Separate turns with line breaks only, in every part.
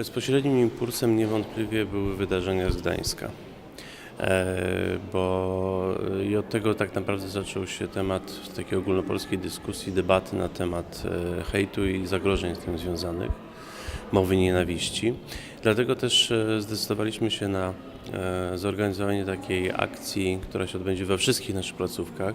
Bezpośrednim impulsem niewątpliwie były wydarzenia z Gdańska. E, Bo i od tego tak naprawdę zaczął się temat takiej ogólnopolskiej dyskusji, debaty na temat e, hejtu i zagrożeń z tym związanych, mowy nienawiści. Dlatego też e, zdecydowaliśmy się na zorganizowanie takiej akcji, która się odbędzie we wszystkich naszych placówkach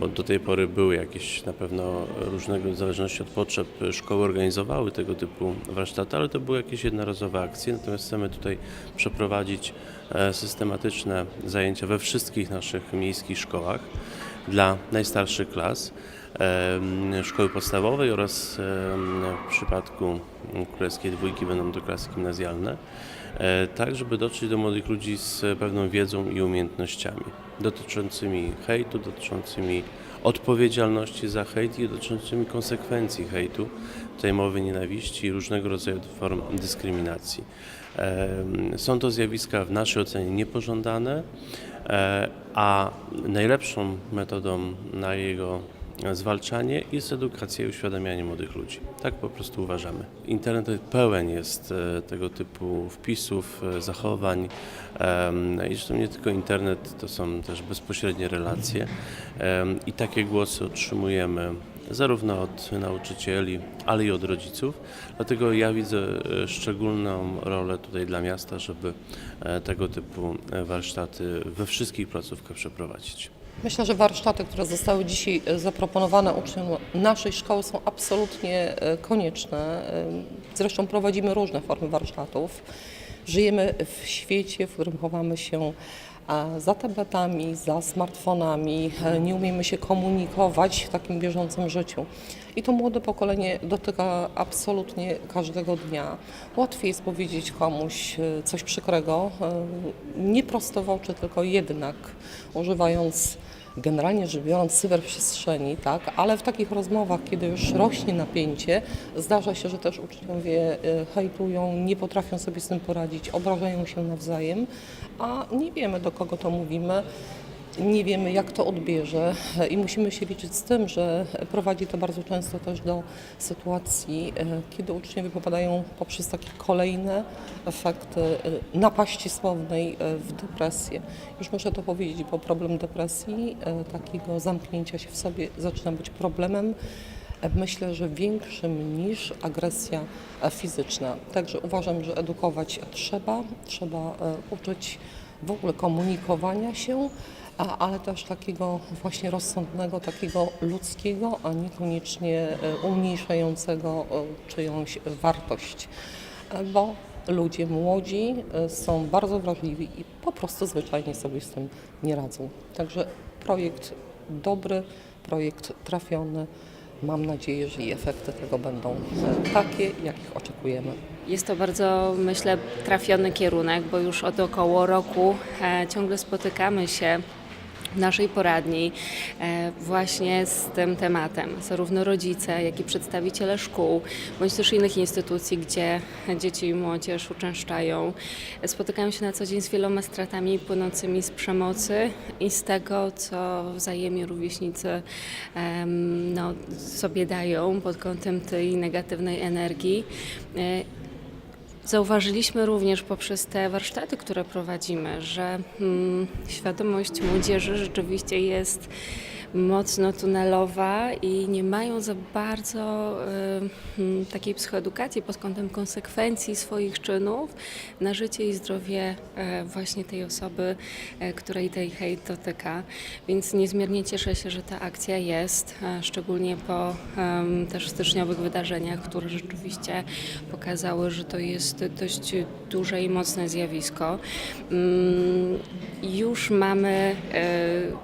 bo do tej pory były jakieś na pewno różnego, w zależności od potrzeb, szkoły organizowały tego typu warsztaty, ale to były jakieś jednorazowe akcje, natomiast chcemy tutaj przeprowadzić e, systematyczne zajęcia we wszystkich naszych miejskich szkołach dla najstarszych klas szkoły podstawowej oraz w przypadku królewskiej dwójki będą to klasy gimnazjalne, e, tak żeby dotrzeć do młodych ludzi z pewną wiedzą i umiejętnościami dotyczącymi hejtu, dotyczącymi odpowiedzialności za hejt i dotyczącymi konsekwencji hejtu, tej mowy nienawiści i różnego rodzaju form dyskryminacji. Em, Są to zjawiska w naszej ocenie niepożądane, e, a najlepszą metodą na jego zwalczanie jest edukacja i uświadamianie młodych ludzi. Tak po prostu uważamy. Internet pełen jest e, tego typu wpisów, e, zachowań i zresztą nie tylko internet, to są też bezpośrednie relacje i takie głosy otrzymujemy zarówno od nauczycieli, ale i od rodziców. Dlatego ja widzę e, szczególną rolę tutaj dla miasta, żeby tego typu warsztaty we wszystkich placówkach przeprowadzić.
Myślę, że warsztaty, które zostały dzisiaj e, zaproponowane uczniom naszej szkoły są absolutnie e, konieczne. E, Zresztą prowadzimy różne formy warsztatów. Żyjemy w świecie, w którym chowamy się za tabletami, za smartfonami, e, nie umiemy się komunikować w takim bieżącym życiu. I to młode pokolenie dotyka absolutnie każdego dnia. Łatwiej jest powiedzieć komuś e, coś przykrego, e, nie prosto w oczy, tylko jednak używając generalnie rzecz biorąc cyberprzestrzeni, tak, ale w takich rozmowach, kiedy już rośnie napięcie, zdarza się, że też uczniowie y, hejtują, nie potrafią sobie z tym poradzić, obrażają się nawzajem, a nie wiemy do kogo to mówimy. Nie wiemy, jak to odbierze i musimy się liczyć z tym, że prowadzi to bardzo często też do sytuacji, e, kiedy uczniowie popadają poprzez takie kolejne efekty e, napaści słownej e, w depresję. Już muszę to powiedzieć, bo problem depresji, takiego zamknięcia się w sobie zaczyna być problemem, myślę, że większym niż agresja fizyczna. Także uważam, że edukować trzeba, trzeba uczyć w ogóle komunikowania się, ale też takiego właśnie rozsądnego, takiego ludzkiego, a niekoniecznie e, umniejszającego e, czyjąś wartość. E, Bo ludzie młodzi są bardzo wrażliwi i po prostu zwyczajnie sobie z tym nie radzą. Także projekt dobry, projekt trafiony. Mam nadzieję, że i efekty tego będą takie, jakich oczekujemy.
Jest to bardzo, myślę, trafiony kierunek, bo już od około roku ciągle spotykamy się naszej poradni e, właśnie z tym tematem. Zarówno rodzice, jak i przedstawiciele szkół, bądź też innych instytucji, gdzie dzieci i młodzież uczęszczają, spotykają się na co dzień z wieloma stratami płynącymi z przemocy i z tego, co wzajemnie rówieśnicy no, sobie dają pod kątem tej negatywnej energii. Zauważyliśmy również poprzez te warsztaty, które prowadzimy, że mm, świadomość młodzieży rzeczywiście jest mocno tunelowa i nie mają za bardzo y, mm, takiej psychoedukacji pod kątem konsekwencji swoich czynów na życie i zdrowie e, właśnie tej osoby, e, której tej hejt dotyka. Więc niezmiernie cieszę się, że ta akcja jest, e, szczególnie po też styczniowych wydarzeniach, które rzeczywiście pokazały, że to jest dość duże i mocne zjawisko. Mm, Już mamy e,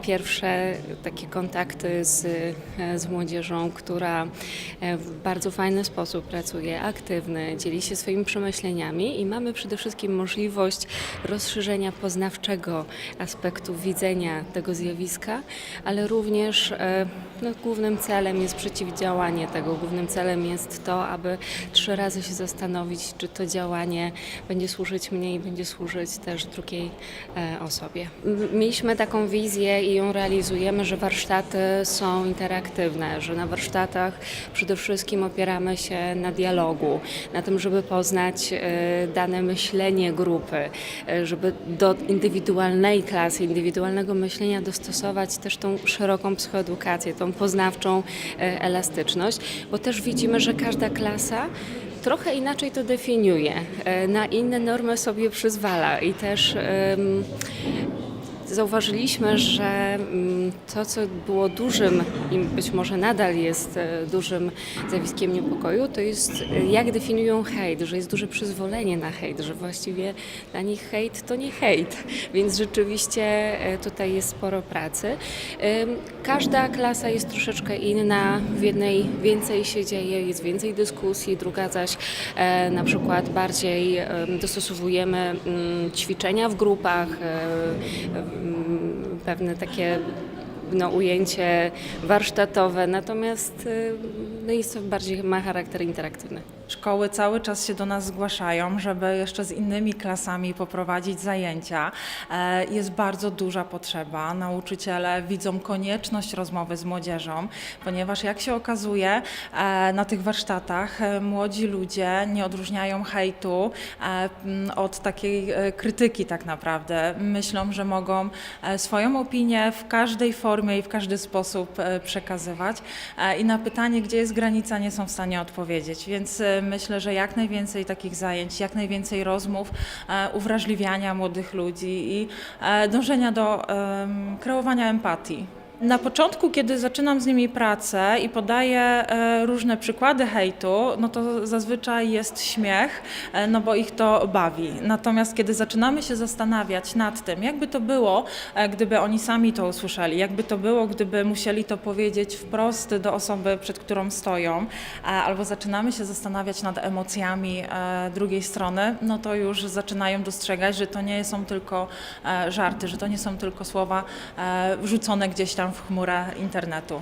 pierwsze takie kontakty z, e, z młodzieżą, która e, w bardzo fajny sposób pracuje, aktywny, dzieli się swoimi przemyśleniami i mamy przede wszystkim możliwość rozszerzenia poznawczego aspektu widzenia tego zjawiska, ale również e, no, głównym celem jest przeciwdziałanie tego. Głównym celem jest to, aby trzy razy się zastanowić, czy to działanie będzie służyć mnie i będzie służyć też drugiej osobie. Mieliśmy taką wizję i ją realizujemy, że warsztaty warsztaty są interaktywne, że na warsztatach przede wszystkim opieramy się na dialogu, na tym, żeby poznać e, dane myślenie grupy, e, żeby do indywidualnej klasy, indywidualnego myślenia dostosować też tą szeroką psychoedukację, tą poznawczą e, elastyczność, bo też widzimy, że każda klasa trochę inaczej to definiuje, na inne normy sobie przyzwala i też em, zauważyliśmy, że mm, to, co było dużym i być może nadal jest e, dużym zjawiskiem niepokoju, to jest e, jak definiują hejt, że jest duże przyzwolenie na hejt, że właściwie dla nich hejt to nie hejt, więc rzeczywiście e, tutaj jest sporo pracy. Każda klasa jest troszeczkę inna, w jednej więcej się dzieje, jest więcej dyskusji, druga zaś na przykład bardziej em, dostosowujemy mm, ćwiczenia w grupach, pewne takie no, ujęcie warsztatowe, natomiast y, no, jest to bardziej ma charakter interaktywny.
Szkoły cały czas się do nas zgłaszają, żeby jeszcze z innymi klasami poprowadzić zajęcia. E, Jest bardzo duża potrzeba. Nauczyciele widzą konieczność rozmowy z młodzieżą, ponieważ jak się okazuje, e, na tych warsztatach e, młodzi ludzie nie odróżniają hejtu od takiej krytyki tak naprawdę. Myślą, że mogą swoją opinię w każdej formie i w każdy sposób przekazywać i na pytanie, gdzie jest granica, nie są w stanie odpowiedzieć. Więc myślę, że jak najwięcej takich zajęć, jak najwięcej rozmów, e, uwrażliwiania młodych ludzi i e, dążenia do kreowania empatii. Na początku, kiedy zaczynam z nimi pracę i podaję e, różne przykłady hejtu, no to zazwyczaj jest śmiech, e, no bo ich to bawi. Natomiast kiedy zaczynamy się zastanawiać nad tym, jakby to było, e, gdyby oni sami to usłyszeli, jakby to było, gdyby musieli to powiedzieć wprost do osoby, przed którą stoją, albo zaczynamy się zastanawiać nad emocjami drugiej strony, no to już zaczynają dostrzegać, że to nie są tylko żarty, że to nie są tylko słowa wrzucone gdzieś tam w chmurę internetu.